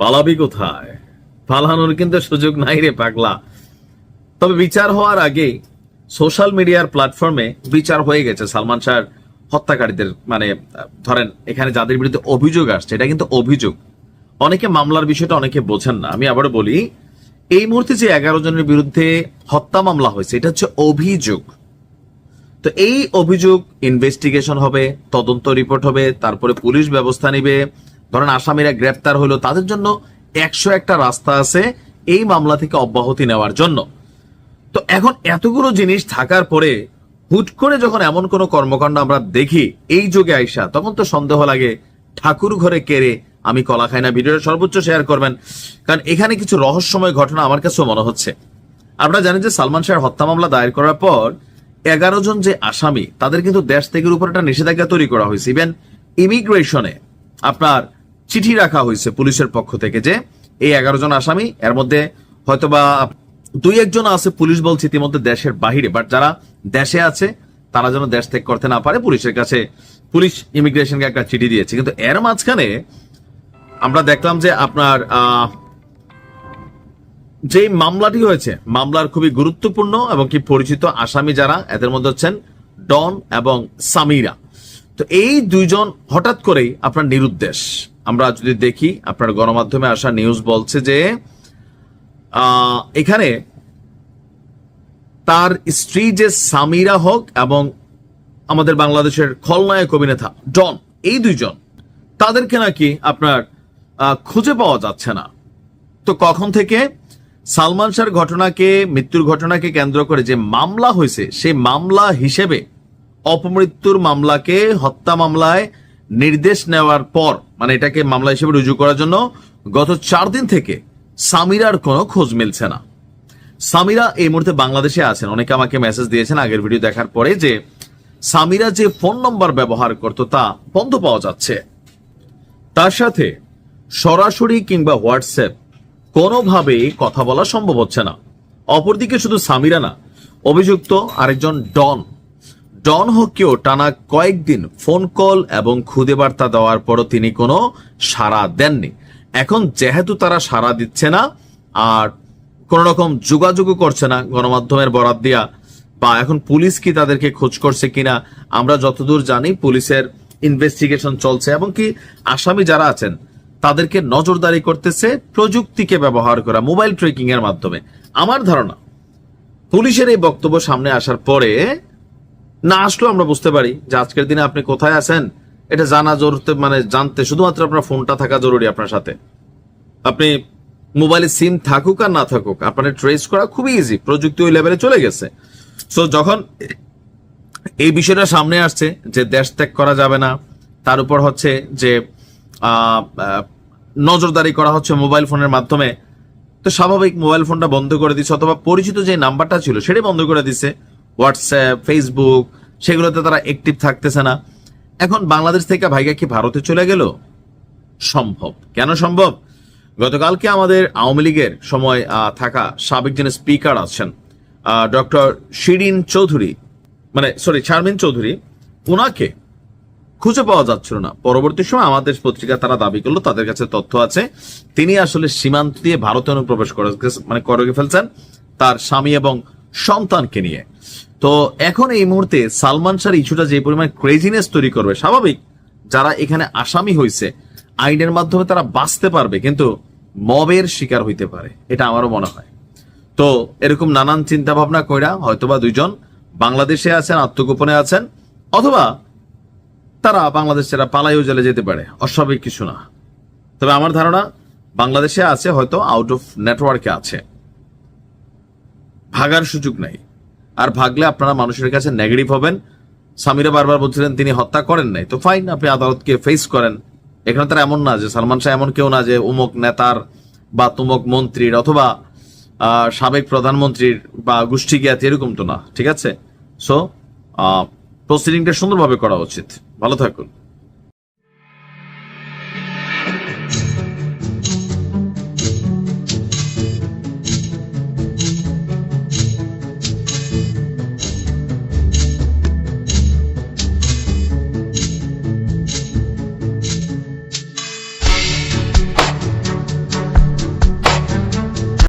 পালাবি কোথায়? পালানোর কিন্তু সুযোগ নাই রে পাগলা। তবে বিচার হওয়ার আগে সোশ্যাল মিডিয়ার প্ল্যাটফর্মে বিচার হয়ে গেছে। সালমান শাহর হত্যাকারীদের মানে ধরেন, এখানে যাদের বিরুদ্ধে অভিযোগ আসছে, এটা কিন্তু অভিযোগ। অনেকে মামলার বিষয়টা অনেকে বোঝেন না। আমি আবারও বলি, এই মুহূর্তে যে এগারো জনের বিরুদ্ধে হত্যা মামলা হয়েছে, এটা হচ্ছে অভিযোগ। তো এই অভিযোগ ইনভেস্টিগেশন হবে, তদন্ত রিপোর্ট হবে, তারপরে পুলিশ ব্যবস্থা নিবে ধরেন আসামিরা গ্রেপ্তার হলো তাদের জন্য একশো একটা রাস্তা আছে এই মামলা থেকে অব্যাহতি নেওয়ার জন্য। তো এখন এতগুলো জিনিস থাকার পরে হুট করে যখন এমন কোনো কর্মকাণ্ড আমরা দেখি এই যুগে আইসা, তখন তো সন্দেহ লাগে, ঠাকুর ঘরে কেড়ে আমি কলা খাই না, ভিডিওটা সর্বোচ্চ শেয়ার করবেন। কারণ এখানে কিছু রহস্যময় ঘটনা আমার কাছেও মনে হচ্ছে। আপনারা জানেন যে সালমান শাহের হত্যা মামলা দায়ের করার পর এগারো জন যে আসামি, তাদের কিন্তু দেশ থেকে উপর একটা নিষেধাজ্ঞা তৈরি করা হয়েছে ইভেন ইমিগ্রেশনে আপনার চিঠি রাখা হয়েছে পুলিশের পক্ষ থেকে যে এই এগারো জন আসামি, এর মধ্যে হয়তোবা দুই একজন আছে পুলিশ বলছে ইতিমধ্যে দেশের বাহিরে বাট যারা দেশে আছে, তারা যেন দেশ ত্যাগ করতে না পারে, পুলিশের কাছে পুলিশ ইমিগ্রেশনকে একটা চিঠি দিয়েছে। কিন্তু এর মাঝখানে আমরা দেখলাম যে আপনার যে মামলাটি হয়েছে, মামলার খুবই গুরুত্বপূর্ণ এবং কি পরিচিত আসামি যারা, এদের মধ্যে হচ্ছেন ডন এবং সামিরা। তো এই দুইজন হঠাৎ করেই আপনার নিরুদ্দেশ। আমরা যদি দেখি, আপনার গণমাধ্যমে আসা নিউজ বলছে যে এখানে তার স্ত্রী যে সামিরা হোক এবং আমাদের বাংলাদেশের খলনায়ক অভিনেতা ডন, এই দুইজন, তাদেরকে নাকি আপনার খুঁজে পাওয়া যাচ্ছে না। তো কখন থেকে সালমান শাহর ঘটনাকে, মৃত্যুর ঘটনাকে কেন্দ্র করে যে মামলা হয়েছে, সেই মামলা হিসেবে অপমৃত্যুর মামলাকে হত্যা মামলায় নির্দেশ নেওয়ার পর মানে এটাকে মামলা হিসেবে রুজু করার জন্য গত চার দিন থেকে সামিরার কোনো খোঁজ মিলছে না। সামিরা এই মুহূর্তে বাংলাদেশে আছেন। অনেকে আমাকে মেসেজ দিয়েছেন আগের ভিডিও দেখার পরে যে সামিরা যে ফোন নম্বর ব্যবহার করতো তা বন্ধ পাওয়া যাচ্ছে। তার সাথে সরাসরি কিংবা হোয়াটসঅ্যাপ কোনোভাবেই কথা বলা সম্ভব হচ্ছে না। অপরদিকে শুধু সামিরা না, অভিযুক্ত আরেকজন ডন ডন হককেও টানা কয়েকদিন ফোন কল এবং খুদে বার্তা দেওয়ার পরও তিনি কোনো সাড়া দেননি। এখন যেহেতু তারা সাড়া দিচ্ছে না, আর কোন রকম যোগাযোগও করছে না গণমাধ্যমের বরাত দিয়া, বা এখন পুলিশ কি তাদেরকে খোঁজ করছে কিনা, আমরা যতদূর জানি পুলিশের ইনভেস্টিগেশন চলছে, এবং কি আসামি যারা আছেন, তাদেরকে নজরদারি করতেছে প্রযুক্তিকে ব্যবহার করা, মোবাইল ট্রেকিং এর মাধ্যমে। আমার ধারণা, পুলিশের এই বক্তব্য সামনে আসার পরে না আসলেও আমরা বুঝতে পারি যে আজকের দিনে আপনি কোথায় আছেন, এটা জানা জরুরি মানে জানতে শুধুমাত্র আপনার ফোনটা থাকা জরুরি আপনার সাথে। আপনি মোবাইলে সিম থাকুক আর না থাকুক, আপনার ট্রেস করা খুবই ইজি প্রযুক্তি ওই লেভেলে চলে গেছে। সো যখন এই বিষয়টা সামনে আসছে যে দেশ ত্যাগ করা যাবে না, তার উপর হচ্ছে যে নজরদারি করা হচ্ছে মোবাইল ফোনের মাধ্যমে, তো স্বাভাবিক মোবাইল ফোনটা বন্ধ করে দিচ্ছে, অথবা পরিচিত যে নাম্বারটা ছিল সেটাই বন্ধ করে দিচ্ছে। হোয়াটসঅ্যাপ ফেসবুক সেগুলোতে তারা অ্যাক্টিভ থাকতেছে না। এখন বাংলাদেশ থেকে ভাইগা কি ভারতে চলে গেল? সম্ভব। কেন সম্ভব? গতকালকে আমাদের আওয়ামী লীগের সময় থাকা সাবেক যিনি স্পিকার আছেন ডক্টর শিরিন চৌধুরী মানে সরি শারমিন চৌধুরী ওনাকে খুঁজে পাওয়া যাচ্ছিল না। পরবর্তী সময় আমাদের পত্রিকা তারা দাবি করল, তাদের কাছে তথ্য আছে। তিনি আসলে সীমান্ত দিয়ে ভারতে অনুপ্রবেশ করে মানে করে ফেলছেন। তার স্বামী এবং সন্তানকে নিয়ে। তো এখন এই মুহূর্তে সালমান শাহর ইস্যুটা যে পরিমাণ ক্রেজিনেস তৈরি করবে, স্বাভাবিক যারা এখানে আসামি হয়েছে, আইনের মাধ্যমে তারা বাঁচতে পারবে, কিন্তু মবের শিকার হইতে পারে, এটা আমারও মনে হয়। তো এরকম নানান চিন্তা ভাবনা কইরা হয়তোবা দুইজন বাংলাদেশে আছেন, আত্মগোপনে আছেন, অথবা তারা বাংলাদেশ ছেড়া পালাইও জেলে যেতে পারে, অস্বাভাবিক কিছু না। তবে আমার ধারণা, বাংলাদেশে আছে হয়তো আউট অফ নেটওয়ার্কে আছে। ভাগার সুযোগ নাই। আর ভাগলে আপনারা মানুষের কাছে নেগেটিভ হবেন। সামিরা বারবার বলছিলেন, তিনি হত্যা করেন নাই। তো ফাইন আপনি আদালতকে ফেস করেন। এখানে তার এমন না যে সালমান শাহ এমন কেউ না যে উমুক নেতার বা তুমক মন্ত্রীর অথবা সাবেক প্রধানমন্ত্রীর বা গোষ্ঠী জ্ঞাতি এরকম তো না, ঠিক আছে? সো প্রসিডিংটা সুন্দরভাবে করা উচিত। ভালো থাকুন।